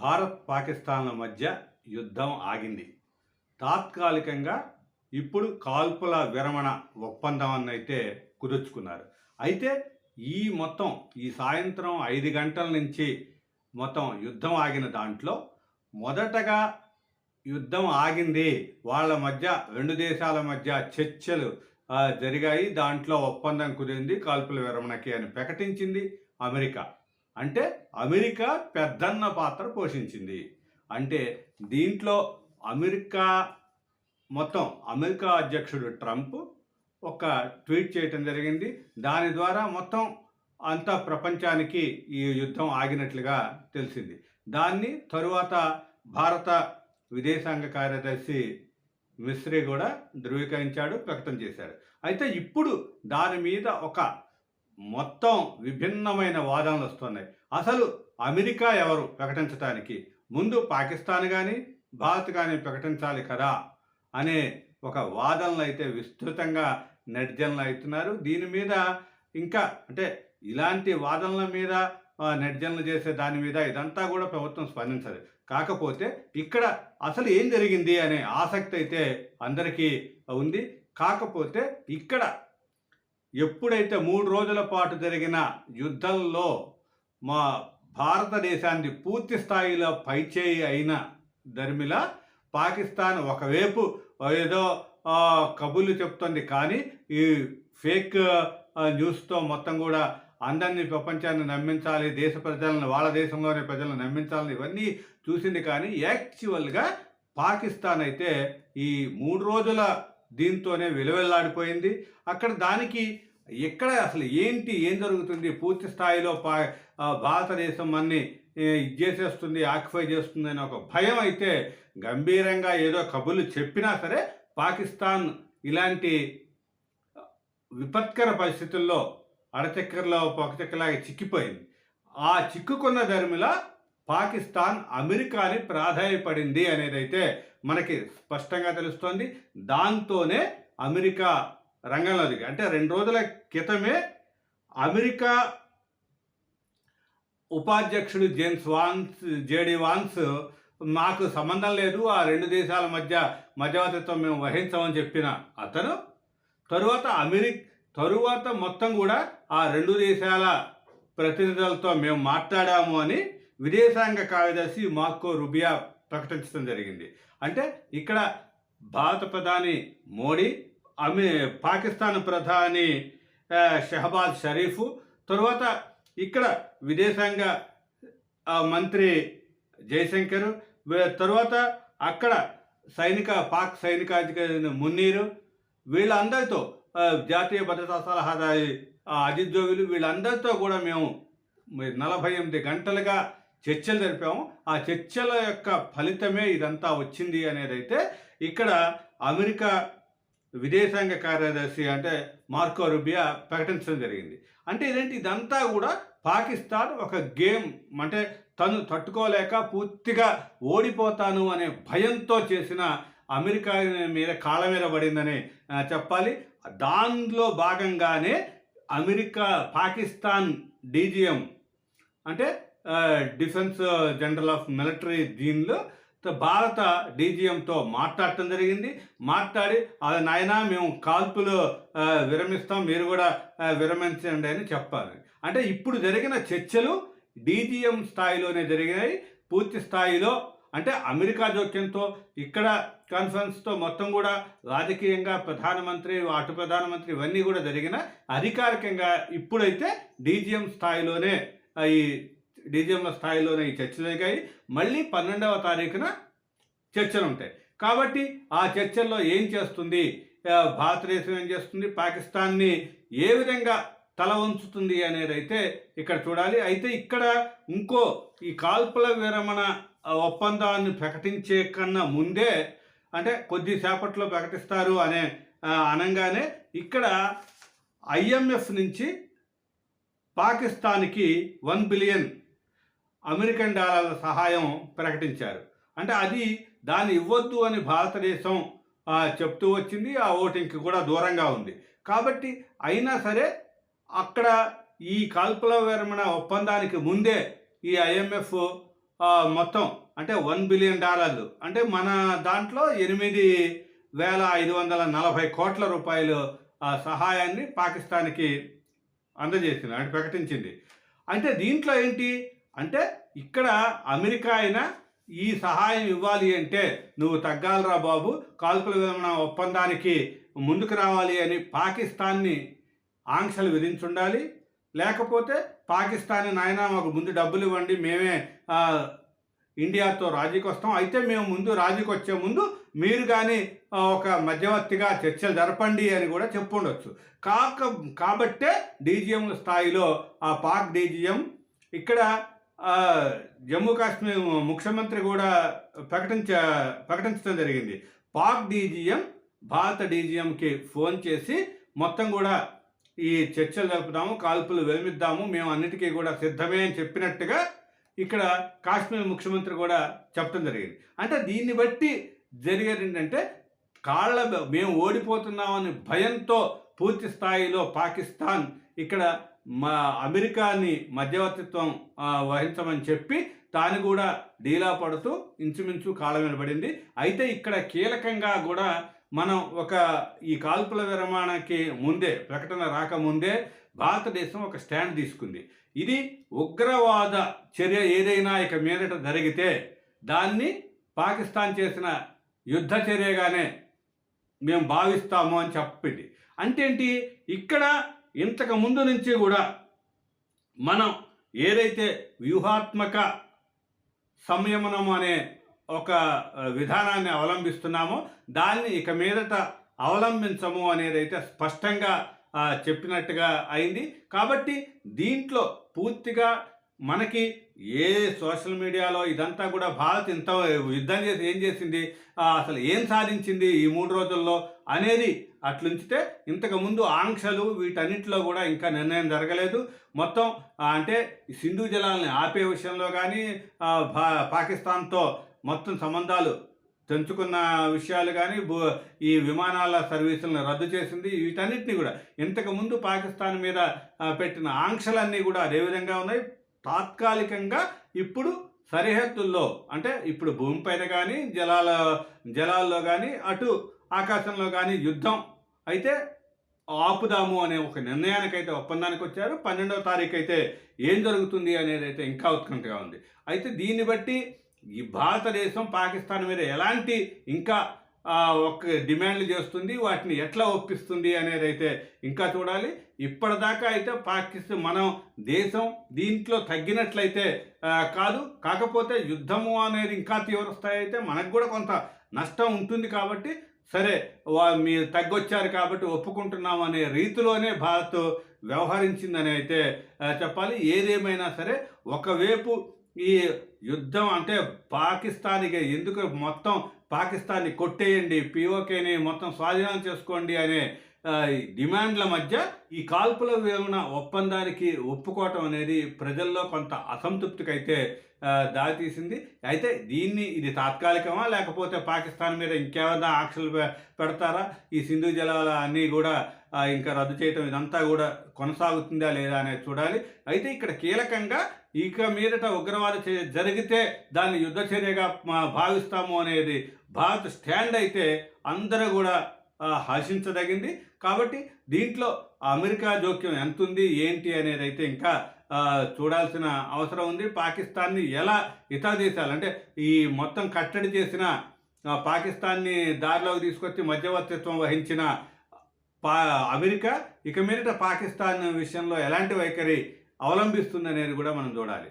భారత్ పాకిస్తాన్ల మధ్య యుద్ధం ఆగింది. తాత్కాలికంగా ఇప్పుడు కాల్పుల విరమణ ఒప్పందం అయితే కుదుర్చుకున్నారు. అయితే ఈ మొత్తం ఈ సాయంత్రం ఐదు గంటల నుంచి మొత్తం యుద్ధం ఆగిన దాంట్లో మొదటగా యుద్ధం ఆగింది. వాళ్ళ మధ్య రెండు దేశాల మధ్య చర్చలు జరిగాయి. దాంట్లో ఒప్పందం కుదిరింది కాల్పుల విరమణకి అని ప్రకటించింది అమెరికా. అంటే అమెరికా పెద్దన్న పాత్ర పోషించింది. అంటే దీంట్లో అమెరికా మొత్తం అమెరికా అధ్యక్షుడు ట్రంప్ ఒక ట్వీట్ చేయటం జరిగింది. దాని ద్వారా మొత్తం అంతా ప్రపంచానికి ఈ యుద్ధం ఆగినట్లుగా తెలిసింది. దాన్ని తరువాత భారత విదేశాంగ కార్యదర్శి మిశ్రీ కూడా ధృవీకరించాడు వ్యక్తం చేశాడు. అయితే ఇప్పుడు దాని మీద ఒక మొత్తం విభిన్నమైన వాదనలు వస్తున్నాయి. అసలు అమెరికా ఎవరు ప్రకటించడానికి ముందు పాకిస్తాన్ కానీ భారత్ కానీ ప్రకటించాలి కదా అనే ఒక వాదనలు అయితే విస్తృతంగా నెటిజన్లు అవుతున్నారు. దీని మీద ఇంకా అంటే ఇలాంటి వాదనల మీద ఆ, నెటిజన్లు చేసే దాని మీద ఇదంతా కూడా ప్రభుత్వం స్పందించదు. కాకపోతే ఇక్కడ అసలు ఏం జరిగింది అనే ఆసక్తి అయితే అందరికీ ఉంది. కాకపోతే ఇక్కడ ఎప్పుడైతే మూడు రోజుల పాటు జరిగిన యుద్ధంలో మా భారతదేశాన్ని పూర్తి స్థాయిలో పైచేయి అయిన దర్మిల పాకిస్తాన్ ఒకవైపు ఏదో కబుర్లు చెప్తుంది. కానీ ఈ ఫేక్ న్యూస్తో మొత్తం కూడా అందరినీ ప్రపంచాన్ని నమ్మించాలి దేశ ప్రజలను వాళ్ళ దేశంలోనే ప్రజలను నమ్మించాలని ఇవన్నీ చూసింది. కానీ యాక్చువల్గా పాకిస్తాన్ అయితే ఈ మూడు రోజుల దీంతోనే విలువెల్లాడిపోయింది. అక్కడ దానికి ఎక్కడ అసలు ఏంటి ఏం జరుగుతుంది? పూర్తి స్థాయిలో పా భారతదేశం అన్ని ఇది చేసేస్తుంది ఆక్యుపై చేస్తుంది అనే ఒక భయం అయితే గంభీరంగా ఏదో కబుర్లు చెప్పినా సరే పాకిస్తాన్ ఇలాంటి విపత్కర పరిస్థితుల్లో అడచక్కర్లో పొగచక్కలాగా చిక్కిపోయింది. ఆ చిక్కుకున్న ధర్మిల పాకిస్తాన్ అమెరికాని ప్రాధాయపడింది అనేదైతే మనకి స్పష్టంగా తెలుస్తోంది. దాంతోనే అమెరికా రంగంలో దిగి అంటే రెండు రోజుల క్రితమే అమెరికా ఉపాధ్యక్షుడు జేమ్స్ వాన్స్ జేడి వాన్స్ మాకు సంబంధం లేదు ఆ రెండు దేశాల మధ్య మధ్యవర్తిత్వం మేము వహించమని చెప్పిన అతను తరువాత అమెరిక్ తరువాత మొత్తం కూడా ఆ రెండు దేశాల ప్రతినిధులతో మేము మాట్లాడాము అని విదేశాంగ కార్యదర్శి మార్కో రుబియా ప్రకటించడం జరిగింది. అంటే ఇక్కడ భారత ప్రధాని మోడీ అమె పాకిస్తాన్ ప్రధాని ఆ, షహబాజ్ షరీఫ్ తరువాత ఇక్కడ విదేశాంగ మంత్రి జయశంకర్ తర్వాత తరువాత అక్కడ సైనిక పాక్ సైనికాధికారి మున్నీరు వీళ్ళందరితో జాతీయ భద్రతా సలహాదారి అజిత్ జోగులు వీళ్ళందరితో కూడా మేము నలభై ఎనిమిది గంటలుగా చర్చలు జరిపాము. ఆ చర్చల యొక్క ఫలితమే ఇదంతా వచ్చింది అనేది అయితే ఇక్కడ అమెరికా విదేశాంగ కార్యదర్శి అంటే మార్కో రుబియా ప్రకటించడం జరిగింది. అంటే ఇదేంటి? ఇదంతా కూడా పాకిస్తాన్ ఒక గేమ్ అంటే తను తట్టుకోలేక పూర్తిగా ఓడిపోతాను అనే భయంతో చేసిన అమెరికా మీద కాళ్ళ మీద పడిందని చెప్పాలి. దానిలో భాగంగానే అమెరికా పాకిస్తాన్ డీజీఎం అంటే డిఫెన్స్ జనరల్ ఆఫ్ మిలిటరీ దీనిలో భారత డీజీఎంతో మాట్లాడటం జరిగింది. మాట్లాడి అది నాయన మేము కాల్పులు విరమిస్తాం మీరు కూడా విరమించండి అని చెప్పాలి. అంటే ఇప్పుడు జరిగిన చర్చలు డీజీఎం స్థాయిలోనే జరిగినాయి. పూర్తి స్థాయిలో అంటే అమెరికా జోక్యంతో ఇక్కడ కాన్ఫరెన్స్తో మొత్తం కూడా రాజకీయంగా ప్రధానమంత్రి అటు ప్రధానమంత్రి ఇవన్నీ కూడా జరిగిన అధికారికంగా ఇప్పుడైతే డీజీఎం స్థాయిలోనే ఈ డీజీఎంల స్థాయిలోనే ఈ చర్చలు జరిగాయి. మళ్ళీ పన్నెండవ తారీఖున చర్చలు ఉంటాయి. కాబట్టి ఆ చర్చల్లో ఏం చేస్తుంది? భారతదేశం ఏం చేస్తుంది? పాకిస్తాన్ని ఏ విధంగా తల ఉంచుతుంది అనేది అయితే ఇక్కడ చూడాలి. అయితే ఇక్కడ ఇంకో ఈ కాల్పుల విరమణ ఒప్పందాన్ని ప్రకటించే కన్నా ముందే అంటే కొద్దిసేపట్లో ప్రకటిస్తారు అనే అనగానే ఇక్కడ ఐఎంఎఫ్ నుంచి పాకిస్తాన్కి వన్ బిలియన్ అమెరికన్ డాలర్ల సహాయం ప్రకటించారు. అంటే అది దాన్ని ఇవ్వద్దు అని భారతదేశం చెప్తూ వచ్చింది. ఆ ఓటింగ్కి కూడా దూరంగా ఉంది. కాబట్టి అయినా సరే అక్కడ ఈ కాల్పుల విరమణ ఒప్పందానికి ముందే ఈ ఐఎంఎఫ్ మొత్తం అంటే వన్ బిలియన్ డాలర్లు అంటే మన దాంట్లో ఎనిమిది వేల ఐదు వందల నలభై కోట్ల రూపాయలు ఆ, సహాయాన్ని పాకిస్తాన్కి అందజేసింది అంటే ప్రకటించింది. అంటే దీంట్లో ఏంటి? అంటే ఇక్కడ అమెరికా అయినా ఈ సహాయం ఇవ్వాలి అంటే నువ్వు తగ్గాలరా బాబు కాల్పుల విరమణ ఒప్పందానికి ముందుకు రావాలి అని పాకిస్తాన్ని ఆంక్షలు విధించుండాలి. లేకపోతే పాకిస్తాన్ నాయన మాకు ముందు డబ్బులు ఇవ్వండి మేమే ఇండియాతో రాజీకి వస్తాం. అయితే మేము ముందు రాజీకి వచ్చే ముందు మీరు కానీ ఒక మధ్యవర్తిగా చర్చలు జరపండి అని కూడా చెప్పుండొచ్చు. కాక కాబట్టే డీజీఎం స్థాయిలో ఆ పాక్ డీజీఎం ఇక్కడ జమ్మూ కాశ్మీర్ ముఖ్యమంత్రి కూడా ప్రకటించ ప్రకటించడం జరిగింది. పాక్ డీజీఎం భారత డీజీఎంకి ఫోన్ చేసి మొత్తం కూడా ఈ చర్చలు జరుపుదాము కాల్పులు వెలిమిద్దాము మేము అన్నిటికీ కూడా సిద్ధమే అని చెప్పినట్టుగా ఇక్కడ కాశ్మీర్ ముఖ్యమంత్రి కూడా చెప్పడం జరిగింది. అంటే దీన్ని బట్టి జరిగేది ఏంటంటే కాళ్ళ మేము ఓడిపోతున్నామని భయంతో పూర్తి స్థాయిలో పాకిస్తాన్ ఇక్కడ మా అమెరికాని మధ్యవర్తిత్వం వహించమని చెప్పి తాను కూడా డీలా పడుతూ ఇంచుమించు కాలం వెనబడింది అయితే ఇక్కడ కీలకంగా కూడా మనం ఒక ఈ కాల్పుల విరమణకి ముందే ప్రకటన రాకముందే భారతదేశం ఒక స్టాండ్ తీసుకుంది. ఇది ఉగ్రవాద చర్య ఏదైనా ఇక మీదట జరిగితే దాన్ని పాకిస్తాన్ చేసిన యుద్ధ చర్యగానే మేము భావిస్తాము అని చెప్పింది. అంటే ఏంటి? ఇక్కడ ఇంతకు ముందు నుంచి కూడా మనం ఏదైతే వ్యూహాత్మక సంయమనం అనే ఒక విధానాన్ని అవలంబిస్తున్నామో దాన్ని ఇక మీదట అవలంబించము అనేది అయితే స్పష్టంగా చెప్పినట్టుగా అయింది. కాబట్టి దీంట్లో పూర్తిగా మనకి ఏ సోషల్ మీడియాలో ఇదంతా కూడా భారత్ ఇంత యుద్ధం చేసి ఏం చేసింది అసలు ఏం సాధించింది ఈ మూడు రోజుల్లో అనేది అట్లుంచితే ఇంతకు ముందు ఆంక్షలు వీటన్నిటిలో కూడా ఇంకా నిర్ణయం జరగలేదు. మొత్తం అంటే సింధు జలాలని ఆపే విషయంలో కానీ పాకిస్తాన్తో మొత్తం సంబంధాలు తెంచుకున్న విషయాలు కానీ భూ- ఈ విమానాల సర్వీసులను రద్దు చేసింది. వీటన్నిటిని కూడా ఇంతకుముందు పాకిస్తాన్ మీద పెట్టిన ఆంక్షలన్నీ కూడా అదే విధంగా ఉన్నాయి. తాత్కాలికంగా ఇప్పుడు సరిహద్దుల్లో అంటే ఇప్పుడు భూమిపైన కానీ జలాల జలాల్లో కానీ అటు ఆకాశంలో కానీ యుద్ధం అయితే ఆపుదాము అనే ఒక నిర్ణయానికి అయితే ఒప్పందానికి వచ్చారు పన్నెండవ తారీఖు అయితే ఏం జరుగుతుంది అనేది అయితే ఇంకా ఉత్కంఠగా ఉంది. అయితే దీన్ని బట్టి ఈ భారతదేశం పాకిస్తాన్ మీద ఎలాంటి ఇంకా ఒక డిమాండ్లు చేస్తుంది వాటిని ఎట్లా ఒప్పిస్తుంది అనేది అయితే ఇంకా చూడాలి. ఇప్పటిదాకా అయితే పాకిస్తాన్ మనం దేశం దీంట్లో తగ్గినట్లయితే కాదు. కాకపోతే యుద్ధము అనేది ఇంకా తీవ్ర స్థాయి అయితే మనకు కూడా కొంత నష్టం ఉంటుంది కాబట్టి సరే వా మీరు తగ్గొచ్చారు కాబట్టి ఒప్పుకుంటున్నాం అనే రీతిలోనే భారత్ వ్యవహరించిందని అయితే చెప్పాలి. ఏదేమైనా సరే ఒకవైపు ఈ యుద్ధం అంటే పాకిస్తాన్కి ఎందుకు మొత్తం పాకిస్తాన్ని కొట్టేయండి పిఓకేని మొత్తం స్వాధీనం చేసుకోండి అనే డిమాండ్ల మధ్య ఈ కాల్పుల విరమణ ఒప్పందానికి ఒప్పుకోవటం అనేది ప్రజల్లో కొంత అసంతృప్తికైతే దారితీసింది. అయితే దీన్ని ఇది తాత్కాలికమా లేకపోతే పాకిస్తాన్ మీద ఇంకేమైనా ఆంక్షలు పెడతారా? ఈ సింధు జలాల అన్నీ కూడా ఇంకా రద్దు చేయటం ఇదంతా కూడా కొనసాగుతుందా లేదా అనేది చూడాలి. అయితే ఇక్కడ కీలకంగా ఇక మీదట ఉగ్రవాద జరిగితే దాన్ని యుద్ధ చర్యగా మా భావిస్తాము అనేది భారత్ స్టాండ్ అయితే అందరూ కూడా హర్షించదగింది. కాబట్టి దీంట్లో అమెరికా జోక్యం ఎంత ఉంది ఏంటి అనేది అయితే ఇంకా చూడాల్సిన అవసరం ఉంది. పాకిస్తాన్ని ఎలా ఇతర దేశాలు అంటే ఈ మొత్తం కట్టడి చేసిన పాకిస్తాన్ని దారిలోకి తీసుకొచ్చి మధ్యవర్తిత్వం వహించిన పా అమెరికా ఇక మీదట పాకిస్తాన్ విషయంలో ఎలాంటి వైఖరి అవలంబిస్తుంది అనేది కూడా మనం చూడాలి.